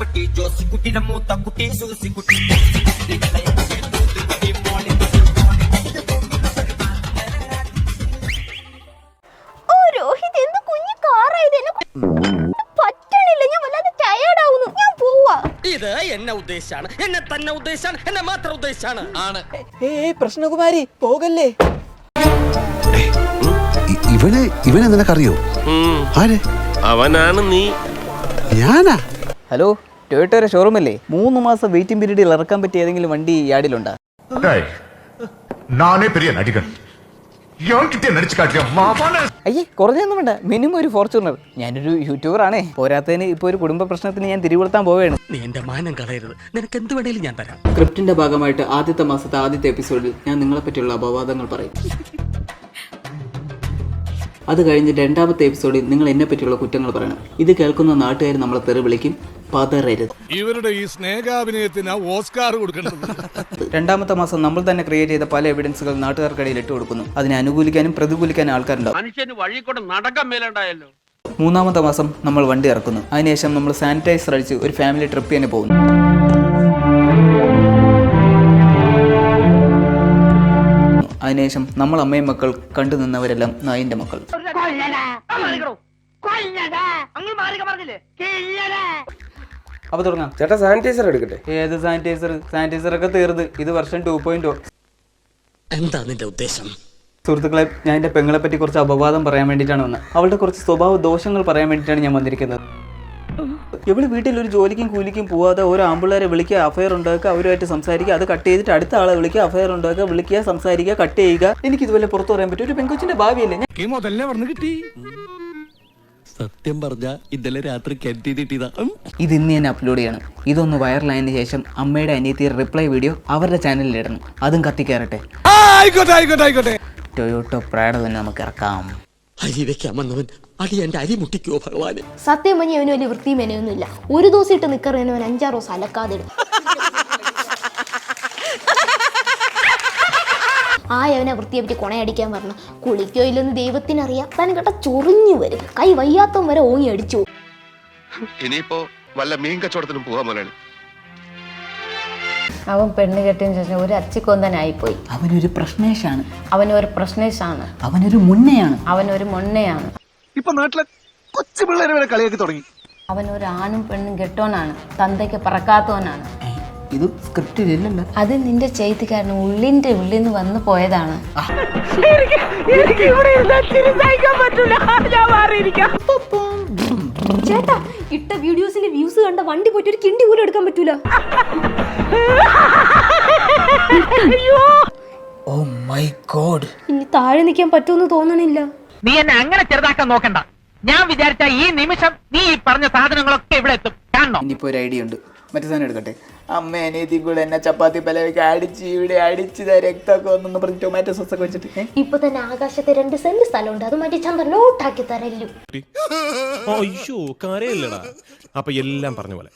കുട്ടി ജോസിക്കുട്ടിയുടെ മൂത്ത കുട്ടി സൂസിക്കുട്ടി ഓ രോഹിത് എന്ത് കുഞ്ഞു കാറായത് എന്നെ പറ്റണില്ല. ഞാൻ വല്ലാതെ ടയേർഡ് ആവുന്നു. ഞാൻ പോവാ. ഇത് എന്നെ ഉദ്ദേശാണ്. എന്നെ തന്നെ ഉദ്ദേശാണ്. എന്നെ മാത്രം ഉദ്ദേശാണ്. ആണ്. ഏ പ്രശ്നകുമാരി പോകല്ലേ? ഇവനെ ഇവനെ നിനക്കറിയോ ആരെ? അവനാണ് നീ. ഞാനാ? ഹലോ? ടൊയോട്ടയുടെ ഷോറൂമല്ലേ? മൂന്ന് മാസം വെയിറ്റിംഗ് പീരീഡിൽ ഇറക്കാൻ പറ്റിയ ഏതെങ്കിലും വണ്ടി യാഡിലുണ്ട് അയ്യേ കുറഞ്ഞൊന്നും വേണ്ട. മിനിമം ഒരു ഫോർച്യൂണർ. ഞാനൊരു യൂട്യൂബർ ആണേ. പോരാത്തതിന് ഇപ്പൊ ഒരു കുടുംബ പ്രശ്നത്തിന് ഞാൻ തിരികൊളുത്താൻ പോവുകയാണ്. നീ എന്റെ മാനം കളയരുത്. നിനക്ക് എന്ത് വേണേലും ഞാൻ തരാം. ക്രിപ്റ്റിന്റെ ഭാഗമായിട്ട് ആദ്യത്തെ മാസത്തെ ആദ്യത്തെ എപ്പിസോഡിൽ ഞാൻ നിങ്ങളെ പറ്റിയുള്ള അപവാദങ്ങൾ പറയും. അത് കഴിഞ്ഞ് രണ്ടാമത്തെ എപ്പിസോഡിൽ നിങ്ങൾ എന്നെ പറ്റിയുള്ള കുറ്റങ്ങൾ പറയണം. ഇത് കേൾക്കുന്ന നാട്ടുകാർ നമ്മളെ തെറി വിളിക്കും. പതറരുത്. ഇവരുടെ ഈ സ്നേഹാഭിനയത്തിന് ഓസ്കാർ കൊടുക്കണം രണ്ടാമത്തെ മാസം നമ്മൾ തന്നെ ക്രിയേറ്റ് ചെയ്ത പല എവിഡൻസുകൾ നാട്ടുകാർക്കിടയിൽ ഇട്ട് കൊടുക്കുന്നു. അതിനെ അനുകൂലിക്കാനും പ്രതികൂലിക്കാനും ആൾക്കാരുണ്ടാവും. മനുഷ്യന് വഴി കൂടെ നടക്കാൻ മേലുണ്ടായല്ലോ. മൂന്നാമത്തെ മാസം നമ്മൾ വണ്ടി ഇറക്കുന്നു. അതിനുശേഷം നമ്മൾ സാനിറ്റൈസർ അടിച്ച് ഒരു ഫാമിലി ട്രിപ്പ് തന്നെ പോകുന്നു. അതിനുശേഷം നമ്മൾ അമ്മയും മക്കൾ കണ്ടു നിന്നവരെല്ലാം നായിന്റെ മക്കൾ. അപ്പൊ തുടങ്ങാം. ചേട്ടാ സാനിറ്റൈസർ എടുക്കട്ടെ? ഏത് സാനിറ്റൈസർ സാനിറ്റൈസർ ഒക്കെ തീർന്ന്. ഇത് വർഷം ടു പോയിന്റ് എന്താ നിന്റെ ഉദ്ദേശം? സുഹൃത്തുക്കളെ ഞാൻ എന്റെ പെങ്ങളെ പറ്റി കുറച്ച് അപവാദം പറയാൻ വേണ്ടിയിട്ടാണ് വന്നത്. അവളുടെ കുറച്ച് സ്വഭാവ ദോഷങ്ങൾ പറയാൻ വേണ്ടിയിട്ടാണ് ഞാൻ വന്നിരിക്കുന്നത്. ഇവൾ വീട്ടിൽ ഒരു ജോലിക്കും കൂലിക്കും പോവാതെ ഓരോ ആമ്പിള്ളേരെ വിളിക്കുക അഫയർ ഉണ്ടാക്കുക അവരുമായിട്ട് സംസാരിക്കുക അത് കട്ട് ചെയ്തിട്ട് അടുത്ത ആളെ വിളിക്കുക അഫയർ ഉണ്ടാക്കുക വിളിക്കുക സംസാരിക്കുക കട്ട് ചെയ്യുക. എനിക്ക് ഇതുപോലെ പുറത്തു പറയാൻ പറ്റും ഒരു പെങ്കൊച്ചിന്റെ ഭാവിയല്ലേ കിട്ടി? സത്യം പറഞ്ഞ ഇന്നലെ രാത്രി കെട്ടി കിട്ടിയതാ ഇത് ഇന്ന് ഞാൻ അപ്ലോഡ് ചെയ്യണം. ഇതൊന്ന് വൈറലായതിന് ശേഷം അമ്മയുടെ അനിയത്തിയുടെ റിപ്ലൈ വീഡിയോ അവരുടെ ചാനലിൽ ഇടണം. അതും കത്തിക്കയറട്ടെ ആയിക്കോട്ടെ ആയിക്കോട്ടെ ആയിക്കോട്ടെ. ടൊയോട്ടോ പ്രാഡ തന്നെ നമുക്ക് ഇറക്കാം. അരി വെക്കാൻ വന്നവൻ അടി എന്റെ അരി മുട്ടിക്കോ ഭഗവാന്. സത്യം പറഞ്ഞ അവന് വലിയ വൃത്തിയും മെനയൊന്നുമില്ല. ഒരു ദിവസം ഇട്ട് നിക്കറിയവൻ അവൻ അഞ്ചാറ് ദിവസം അലക്കാതെ ഇടും. ആ യവനെ വൃത്തിയെപ്പറ്റി കൊണയടിക്കാൻ പറഞ്ഞു. കുളിക്കോ ഇല്ലെന്ന് ദൈവത്തിനറിയാം. താൻ കേട്ട ചൊറിഞ്ഞു വരും. കൈ വയ്യാത്തവൻ വരെ ഓങ്ങി അടിച്ചു. ഇനിയിപ്പോ വല്ല മീൻ കച്ചവടത്തിനും പോകാൻ പോലെയാണ് അവൻ പെണ്ണ് കെട്ടിയതിന് ശേഷം ഒരു അച്ചിക്കൊന്തനായിപ്പോയി അവനൊരു പ്രശ്നേഷാണ് അവനൊരു പ്രശ്നേഷാണ് അവനൊരു മുന്നയാണ്. അവനൊരു മുന്നയാണ്. ഇപ്പൊ നാട്ടിലെ കൊച്ചു പിള്ളേരെ വരെ കളിയാക്കി തുടങ്ങി. അവനൊരു ആണും പെണ്ണും കെട്ടോനാണ്. തന്തയ്ക്ക് പറക്കാത്തവനാണ്. ഇത് സ്ക്രിപ്റ്റിലില്ലല്ലോ അത് നിന്റെ ചെയ്തി കാരണം ഉള്ളിന്റെ ഉള്ളിൽ നിന്ന് വന്നു പോയതാണ്. ചേട്ടാ ഇട്ട വീഡിയോസിന്റെ വ്യൂസ് കണ്ട വണ്ടി പോയിട്ട് ഒരു കിണ്ടി പോലും എടുക്കാൻ പറ്റൂല. ഓ മൈ ഗോഡ് ഇനി താഴെ നിൽക്കാൻ പറ്റുമെന്ന് തോന്നണില്ല. നീ എന്നെ അങ്ങനെ ചെറുതാക്കാൻ നോക്കണ്ട. ഞാൻ വിചാരിച്ച ഈ നിമിഷം നീ ഈ പറഞ്ഞ സാധനങ്ങളൊക്കെ ഇവിടെ എത്തും. കാണണം? ഇനിയിപ്പോ ഒരു ഐഡിയ ഉണ്ട്. മറ്റേ സാധനം എടുക്കട്ടെ. അമ്മ അനിയത്തി കൂടെ എന്നെ ചപ്പാത്തി പലവയ്ക്ക് അടിച്ച് ഇവിടെ അടിച്ച് ദാ രക്തമൊക്കെ വന്നെന്ന് പറഞ്ഞ് ടൊമാറ്റോ സോസ് ഒക്കെ വെച്ചിട്ട് ഇപ്പൊ തന്നെ ആകാശത്തെ രണ്ട് സെന്റ് സ്ഥലമുണ്ട്. അത് മറ്റേ ചന്ദ്ര ലോട്ടാക്കി തരല്ലു. അയ്യോ കാര്യമില്ലടാ അപ്പൊ എല്ലാം പറഞ്ഞ പോലെ.